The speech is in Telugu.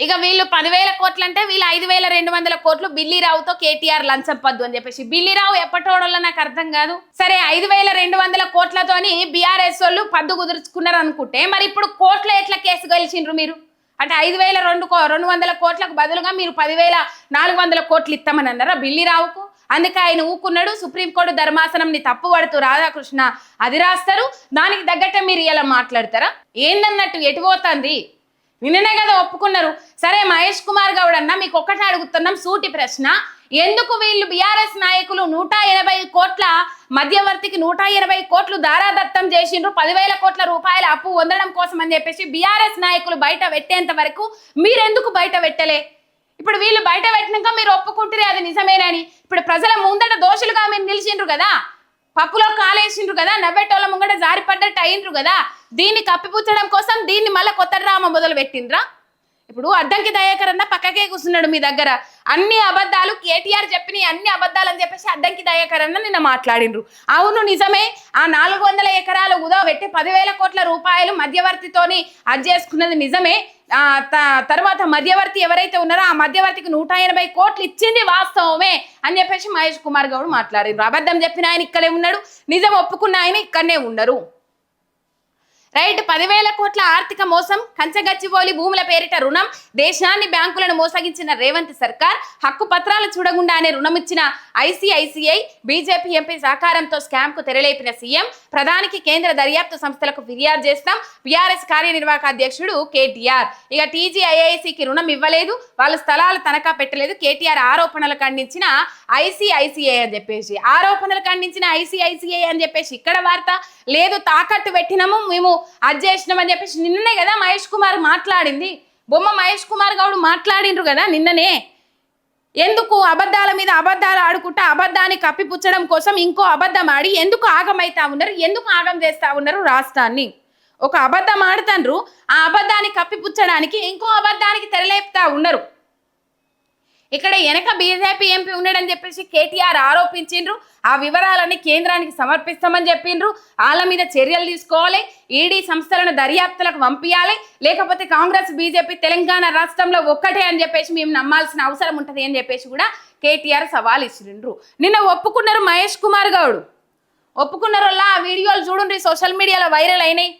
ఇక వీళ్ళు పదివేల కోట్లు అంటే వీళ్ళు ఐదు వేల రెండు వందల కోట్లు బిల్లీరావుతో కేటీఆర్ లంచం పద్దు అని చెప్పేసి. బిల్లీరావు ఎప్పటోడలో నాకు అర్థం కాదు. సరే ఐదు వేల రెండు వందల కోట్లతోని బీఆర్ఎస్ వాళ్ళు పద్దు కుదుర్చుకున్నారు అనుకుంటే మరి ఇప్పుడు కోట్ల ఎట్లా కేసు గెలిచిండ్రు మీరు? అంటే ఐదు వేల రెండు కో- రెండు వందల కోట్లకు బదులుగా మీరు పదివేల నాలుగు వందల కోట్లు ఇస్తామని అన్నారా బిల్లీరావుకు? అందుకే ఆయన ఊకున్నాడు సుప్రీంకోర్టు ధర్మాసనంని తప్పు పడుతూ రాధాకృష్ణ అది రాస్తారు. దానికి తగ్గట్టే మీరు ఇలా మాట్లాడతారా? ఏందన్నట్టు ఎటు పోతుంది? నిన్ననే కదా ఒప్పుకున్నారు. సరే మహేష్ కుమార్ గౌడ్ అన్న మీకు ఒక్కటి అడుగుతున్నాం సూటి ప్రశ్న. ఎందుకు వీళ్ళు బీఆర్ఎస్ నాయకులు నూట ఎనభై కోట్ల మధ్యవర్తికి నూట ఎనభై కోట్లు దారాదత్తం చేసిండ్రు? పదివేల కోట్ల రూపాయల అప్పు పొందడం కోసం అని చెప్పేసి బీఆర్ఎస్ నాయకులు బయట పెట్టేంత వరకు మీరెందుకు బయట పెట్టలే? ఇప్పుడు వీళ్ళు బయట పెట్టినాక మీరు ఒప్పుకుంటారే అది నిజమేనని. ఇప్పుడు ప్రజల ముందట దోషులుగా మీరు నిలిచిండ్రు కదా. పప్పులో కాలేసిండ్రు కదా నవ్వేటోళ్ళ ముంగట జారిపడ్డట్టు అయిండ్రు కదా దీన్ని కప్పిపుచ్చడం కోసం దీన్ని మళ్ళీ కొత్త డ్రామా మొదలు పెట్టిండ్రా ఇప్పుడు అడ్డంకి దయాకర్ అన్న పక్కకే కూర్చున్నాడు మీ దగ్గర. అన్ని అబద్ధాలు కేటీఆర్ చెప్పిన అన్ని అబద్ధాలు అని చెప్పేసి అడ్డంకి దయాకర్ అన్న నిన్న మాట్లాడిండ్రు. అవును నిజమే. ఆ నాలుగు వందల ఎకరాలు ఉదా పెట్టి పదివేల కోట్ల రూపాయలు మధ్యవర్తితోని అది చేసుకున్నది నిజమే. ఆ త- తర్వాత మధ్యవర్తి ఎవరైతే ఉన్నారో ఆ మధ్యవర్తికి నూట ఎనభై కోట్లు ఇచ్చింది వాస్తవమే అని చెప్పేసి మహేష్ కుమార్ గౌడ్ మాట్లాడిండ్రు. అబద్ధం చెప్పిన ఆయన ఇక్కడే ఉన్నాడు. నిజం ఒప్పుకున్న ఆయన ఇక్కడనే ఉన్నారు రైట్ పదివేల కోట్ల ఆర్థిక మోసం కంచగచ్చిబోలి భూముల పేరిట రుణం దేశాన్ని బ్యాంకులను మోసగించిన రేవంత్ సర్కార్ హక్కు పత్రాలు చూడకుండానే రుణం ఇచ్చిన ఐసిఐసిఐ బీజేపీ ఎంపీ సహకారంతో స్కామ్కు తెరలేపిన సీఎం ప్రధానికి కేంద్ర దర్యాప్తు సంస్థలకు ఫిర్యాదు చేస్తాం బీఆర్ఎస్ కార్యనిర్వాహక అధ్యక్షుడు కేటీఆర్. ఇక టీజీఐఐసికి రుణం ఇవ్వలేదు వాళ్ళు స్థలాలు తనఖా పెట్టలేదు కేటీఆర్ ఆరోపణలు ఖండించిన ఐసిఐసిఐ అని చెప్పేసి. ఆరోపణలు ఖండించిన ఐసిఐసిఐ అని చెప్పేసి ఇక్కడ వార్త లేదు తాకట్టు పెట్టినాము మేము అది చేసినాం అని చెప్పేసి నిన్ననే కదా మహేష్ కుమార్ మాట్లాడింది. బొమ్మ మహేష్ కుమార్ గౌడ్ మాట్లాడిండ్రు కదా నిన్ననే. ఎందుకు అబద్ధాల మీద అబద్ధాలు ఆడుకుంటా అబద్ధాన్ని కప్పిపుచ్చడం కోసం ఇంకో అబద్ధం ఆడి ఎందుకు ఆగమైతా ఉన్నారు? ఎందుకు ఆగం చేస్తా ఉన్నారు రాష్ట్రాన్ని? ఒక అబద్ధం ఆడుతాండ్రు ఆ అబద్ధాన్ని కప్పిపుచ్చడానికి ఇంకో అబద్ధానికి తెరలేపుతా ఉన్నారు. ఇక్కడ వెనక బీజేపీ ఎంపీ ఉన్నాడని చెప్పేసి కేటీఆర్ ఆరోపించిండ్రు. ఆ వివరాలన్నీ కేంద్రానికి సమర్పిస్తామని చెప్పిండ్రు. వాళ్ళ మీద చర్యలు తీసుకోవాలి. ఈడీ సంస్థలను దర్యాప్తులకు పంపించాలి లేకపోతే కాంగ్రెస్ బీజేపీ తెలంగాణ రాష్ట్రంలో ఒక్కటే అని చెప్పేసి మేము నమ్మాల్సిన అవసరం ఉంటుంది అని చెప్పేసి కూడా కేటీఆర్ సవాల్ ఇచ్చిండ్రు. నిన్న ఒప్పుకున్నారు మహేష్ కుమార్ గౌడ్. ఒప్పుకున్నారు ఆ వీడియోలు చూడండి సోషల్ మీడియాలో వైరల్ అయినాయి.